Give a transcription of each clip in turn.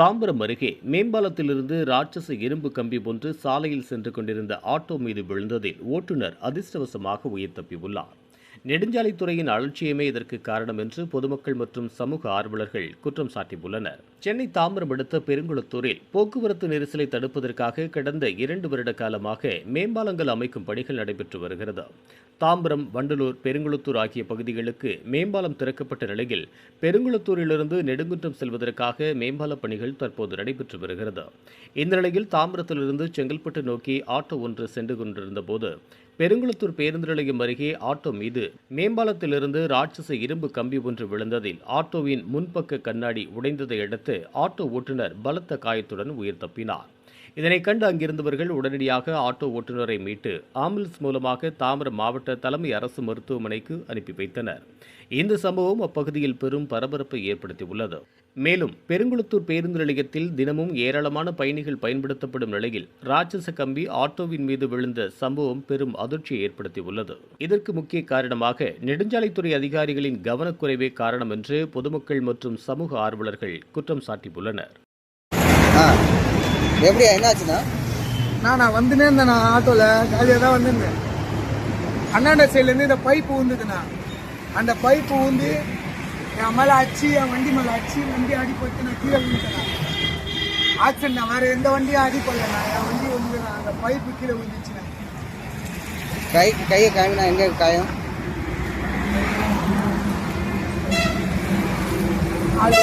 தாம்பரம் அருகே மேம்பாலத்திலிருந்து ராட்சச இரும்பு கம்பி ஒன்று சாலையில் சென்று கொண்டிருந்த ஆட்டோ மீது விழுந்ததில் ஓட்டுநர் அதிர்ஷ்டவசமாக உயிர் தப்பியுள்ளார். நெடுஞ்சாலைத்துறையின் அலட்சியமே இதற்கு காரணம் என்று பொதுமக்கள் மற்றும் சமூக ஆர்வலர்கள் குற்றம் சாட்டியுள்ளனர். சென்னை தாம்பரம் அடுத்த பெருங்குளத்தூரில் போக்குவரத்து நெரிசலை தடுப்பதற்காக கடந்த இரண்டு வருட காலமாக மேம்பாலங்கள் அமைக்கும் பணிகள் நடைபெற்று வருகிறது. தாம்பரம் வண்டலூர் பெருங்குளத்தூர் ஆகிய பகுதிகளுக்கு மேம்பாலம் திறக்கப்பட்ட நிலையில் பெருங்குளத்தூரிலிருந்து நெடுங்குன்றம் செல்வதற்காக மேம்பால பணிகள் தற்போது நடைபெற்று வருகிறது. இந்த நிலையில் தாம்பரத்திலிருந்து செங்கல்பட்டு நோக்கி ஆட்டோ ஒன்று சென்று கொண்டிருந்த போது பெருங்குளத்தூர் பேருந்து நிலையம் அருகே ஆட்டோ மீது மேம்பாலத்திலிருந்து ராட்சச இரும்பு கம்பி ஒன்று விழுந்ததில் ஆட்டோவின் முன்பக்க கண்ணாடி உடைந்ததை அடுத்து ஆட்டோ ஓட்டுநர் பலத்த காயத்துடன் உயிர் தப்பினார். இதனைக் கண்டு அங்கிருந்தவர்கள் உடனடியாக ஆட்டோ ஓட்டுநரை மீட்டு ஆம்புலன்ஸ் மூலமாக தாமர மாவட்ட தலைமை அரசு மருத்துவமனைக்கு அனுப்பி வைத்தனர். இந்த சம்பவம் அப்பகுதியில் பெரும் பரபரப்பை ஏற்படுத்தியுள்ளது. மேலும் பெருங்குளத்தூர் பேருந்து நிலையத்தில் தினமும் ஏராளமான பயணிகள் பயன்படுத்தப்படும் நிலையில் ராட்சச கம்பி ஆட்டோவின் மீது விழுந்த சம்பவம் பெரும் அதிர்ச்சியை ஏற்படுத்தியுள்ளது. இதற்கு முக்கிய காரணமாக நெடுஞ்சாலைத்துறை அதிகாரிகளின் கவனக்குறைவே காரணம் என்று பொதுமக்கள் மற்றும் சமூக ஆர்வலர்கள் குற்றம் சாட்டியுள்ளனர். எப்படியா என்னாச்சுண்ணா நான் நான் வந்துனே இருந்தேன் நான் ஆட்டோவில் காலியாக தான் வந்திருந்தேன் அண்ணாண்ட சைட்லேருந்து இந்த பைப்பு ஊந்துதுண்ணா. அந்த பைப்பு ஊந்து என் மேலே அடிச்சு என் வண்டி மேலே அடிச்சு வண்டி அடிப்பட்டு நான் கீழே விழுந்துட்டேன் ஆக்சிடென்ட் வேறு எந்த வண்டியும் அடிப்படலண்ணா என் வண்டி வந்து நான் அந்த பைப்பு கீழே விழுந்துச்சுண்ணா. கை கையை காமினா எங்கே காயம்? அது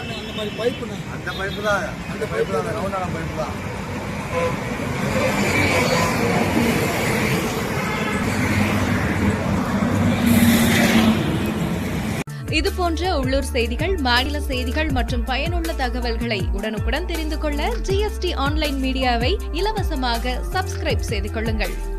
அந்த மாதிரி பைப்புண்ணா. அந்த பைப்பு தான் அந்த பைப்பு தான் ரவுண்டான பைப்பு தான் இது போன்ற உள்ளூர் செய்திகள் மாநில செய்திகள் மற்றும் பயனுள்ள தகவல்களை உடனுக்குடன் தெரிந்து கொள்ள ஜிஎஸ்டி ஆன்லைன் மீடியாவை இலவசமாக சப்ஸ்கிரைப் செய்து கொள்ளுங்கள்.